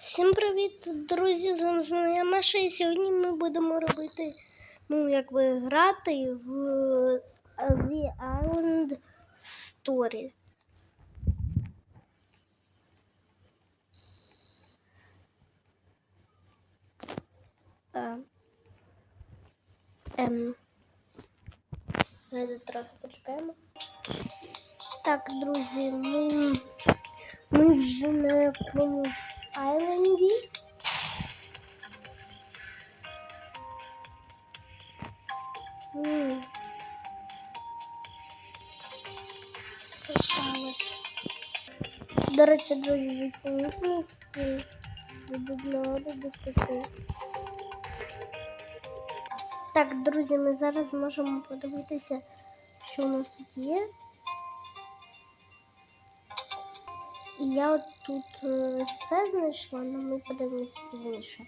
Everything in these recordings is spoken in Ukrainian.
Всім привіт, друзі! З вами знову я Маша, і сьогодні ми будемо робити, ну, якби грати в The Island Story. Ем, давайте трохи почекаємо. Так, друзі, ми, ми вже на якомусь Айленді. М. До речі, друзі, зацініть мій скін. Від 1 до 10. Так, друзі, ми зараз можемо подивитися, що у нас тут є. І я от тут ось це знайшла, але ми подивимося пізніше.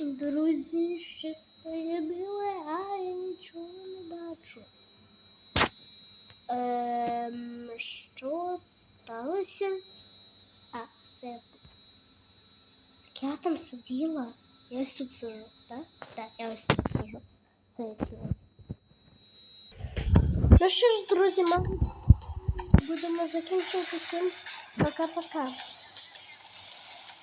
Друзі, ще стає біле, а я нічого не бачу. Ем, що сталося? А, все ясно. Так я там сиділа. Я ось тут сижу, так? Так, я ось тут сижу. Це я сіла. Ну що ж, друзі, мабуть, будемо закінчувати всім. Пока-пока.